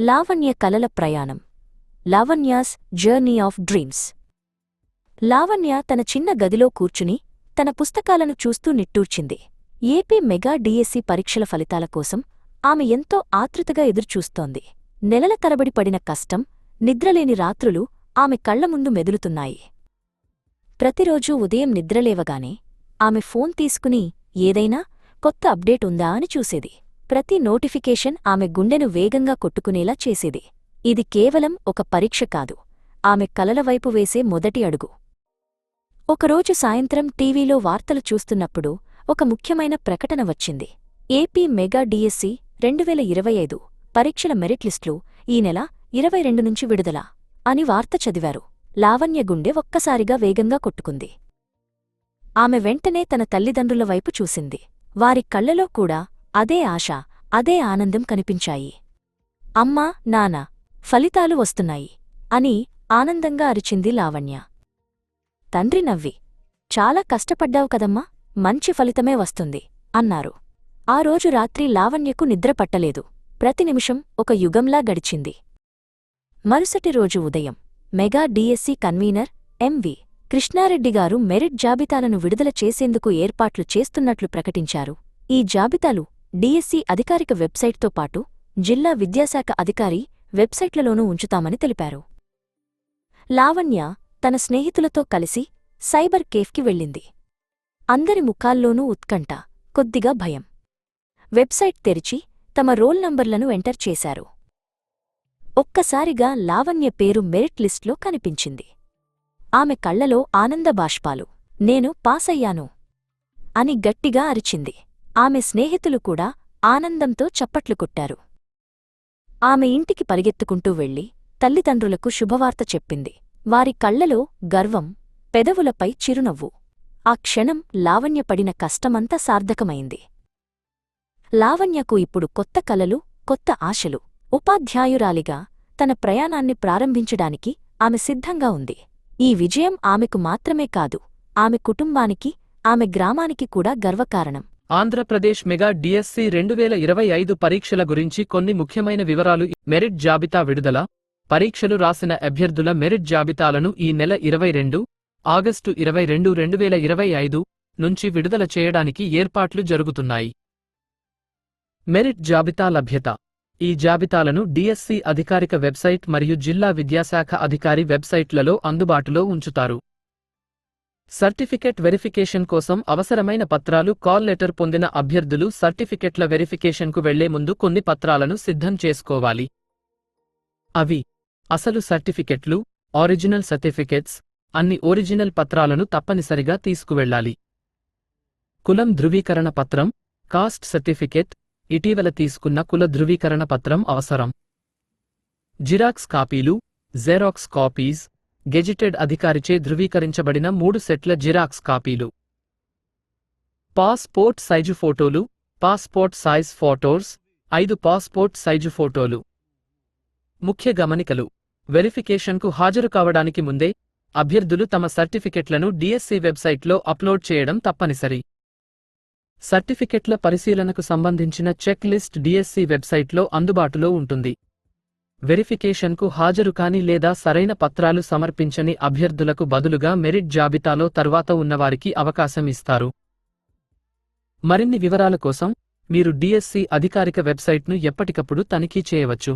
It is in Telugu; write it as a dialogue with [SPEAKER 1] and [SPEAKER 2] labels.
[SPEAKER 1] లావణ్య కలల ప్రయాణం. Lavanya's journey of dreams. Lavanya తన చిన్న గదిలో కూర్చుని తన పుస్తకాలను చూస్తూ నిట్టూర్చింది. ఏపీ మెగా డిఎస్సి పరీక్షల ఫలితాల కోసం ఆమె ఎంతో ఆతృతగా ఎదురుచూస్తోంది. నెలల తరబడి పడిన కష్టం నిద్రలేని రాత్రులు ఆమె కళ్ళ ముందు మెదులుతున్నాయి. ప్రతిరోజూ ఉదయం నిద్రలేవగానే ఆమె ఫోన్ తీసుకుని ఏదైనా కొత్త అప్డేట్ ఉందా అని చూసేది. ప్రతి నోటిఫికేషన్ ఆమె గుండెను వేగంగా కొట్టుకునేలా చేసేది. ఇది కేవలం ఒక పరీక్ష కాదు. ఆమె కలల వైపు వేసే మొదటి అడుగు. ఒకరోజు సాయంత్రం టీవీలో వార్తలు చూస్తున్నప్పుడు ఒక ముఖ్యమైన ప్రకటన వచ్చింది. ఏపీ మెగా డిఎస్సి రెండువేల ఇరవై ఐదు పరీక్షల మెరిట్ లిస్టులు ఈ నెల ఇరవై రెండు నుంచి విడుదల అని వార్త చదివారు. లావణ్య గుండె ఒక్కసారిగా వేగంగా కొట్టుకుంది. ఆమె వెంటనే తన తల్లిదండ్రుల వైపు చూసింది. వారి కళ్ళలో కూడా అదే ఆశ అదే ఆనందం కనిపించాయి. అమ్మా నానా ఫలితాలు వస్తున్నాయి అని ఆనందంగా అరిచింది లావణ్య. తండ్రి నవ్వి చాలా కష్టపడ్డావు కదమ్మా మంచి ఫలితమే వస్తుంది అన్నారు. ఆ రోజు రాత్రి లావణ్యకు నిద్ర పట్టలేదు ప్రతి నిమిషం ఒక యుగంలా గడిచింది. మరుసటి రోజు ఉదయం మెగా డిఎస్సి కన్వీనర్ ఎంవి కృష్ణారెడ్డిగారు మెరిట్ జాబితాలను విడుదల చేసేందుకు ఏర్పాట్లు చేస్తున్నట్లు ప్రకటించారు. ఈ జాబితాలు డిఎస్సి అధికారిక వెబ్సైట్తో పాటు జిల్లా విద్యాశాఖ అధికారి వెబ్సైట్లలోనూ ఉంచుతామని తెలిపారు. లావణ్య తన స్నేహితులతో కలిసి సైబర్ కేఫ్కి వెళ్ళింది. అందరి ముఖాల్లోనూ ఉత్కంఠ కొద్దిగా భయం. వెబ్సైట్ తెరిచి తమ రోల్ నంబర్లను ఎంటర్ చేశారు. ఒక్కసారిగా లావణ్య పేరు మెరిట్ లిస్ట్లో కనిపించింది. ఆమె కళ్ళలో ఆనందబాష్పాలు నేను పాసయ్యాను అని గట్టిగా అరిచింది. ఆమె స్నేహితులు కూడా ఆనందంతో చప్పట్లు కొట్టారు. ఆమె ఇంటికి పరిగెత్తుకుంటూ వెళ్ళి తల్లిదండ్రులకు శుభవార్త చెప్పింది. వారి కళ్ళలో గర్వం పెదవులపై చిరునవ్వు. ఆ క్షణం లావణ్య పడిన కష్టమంతా సార్థకమైంది. లావణ్యకు ఇప్పుడు కొత్త కలలు కొత్త ఆశలు. ఉపాధ్యాయురాలిగా తన ప్రయాణాన్ని ప్రారంభించడానికి ఆమె సిద్ధంగా ఉంది. ఈ విజయం ఆమెకు మాత్రమే కాదు ఆమె కుటుంబానికి ఆమె గ్రామానికి కూడా గర్వకారణం.
[SPEAKER 2] ఆంధ్రప్రదేశ్ మెగా డిఎస్సి రెండు వేల ఇరవై ఐదు పరీక్షల గురించి కొన్ని ముఖ్యమైన వివరాలు మెరిట్ జాబితా విడుదల. పరీక్షలు రాసిన అభ్యర్థుల మెరిట్ జాబితాలను ఈ నెల ఇరవై రెండు ఆగస్టు ఇరవై రెండు రెండు వేల ఇరవై ఐదు నుంచి విడుదల చేయడానికి ఏర్పాట్లు జరుగుతున్నాయి. మెరిట్ జాబితా లభ్యత. ఈ జాబితాలను డిఎస్సి అధికారిక వెబ్సైట్ మరియు జిల్లా విద్యాశాఖ అధికారి వెబ్సైట్లలో అందుబాటులో ఉంచుతారు. సర్టిఫికెట్ వెరిఫికేషన్ కోసం అవసరమైన పత్రాలు కాల్ లెటర్ పొందిన అభ్యర్థులు సర్టిఫికెట్ల వెరిఫికేషన్కు వెళ్ళే ముందు కొన్ని పత్రాలను సిద్ధం చేసుకోవాలి. అవి అసలు సర్టిఫికెట్లు ఆరిజినల్ సర్టిఫికెట్స్ అన్ని ఒరిజినల్ పత్రాలను తప్పనిసరిగా తీసుకువెళ్ళాలి. కులం ధృవీకరణ పత్రం కాస్ట్ సర్టిఫికెట్ ఇటీవల తీసుకున్న కుల ధృవీకరణ పత్రం అవసరం. జిరాక్స్ కాపీలు జెరాక్స్ కాపీస్ గెజిటెడ్ అధికారిచే ధృవీకరించబడిన మూడు సెట్ల జిరాక్స్ కాపీలు. పాస్పోర్ట్ సైజు ఫోటోలు పాస్పోర్ట్ సైజ్ ఫోటోస్ ఐదు పాస్పోర్ట్ సైజు ఫోటోలు. ముఖ్య గమనికలు. వెరిఫికేషన్కు హాజరు కావడానికి ముందే అభ్యర్థులు తమ సర్టిఫికెట్లను డిఎస్సి వెబ్సైట్లో అప్లోడ్ చేయడం తప్పనిసరి. సర్టిఫికెట్ల పరిశీలనకు సంబంధించిన చెక్ లిస్ట్ డిఎస్సి వెబ్సైట్లో అందుబాటులో ఉంటుంది. వెరిఫికేషన్కు హాజరు కాని లేదా సరైన పత్రాలు సమర్పించని అభ్యర్థులకు బదులుగా మెరిట్ జాబితాలో తర్వాత ఉన్నవారికి అవకాశం ఇస్తారు. మరిన్ని వివరాల కోసం మీరు డిఎస్సి అధికారిక వెబ్సైట్ను ఎప్పటికప్పుడు తనిఖీ చేయవచ్చు.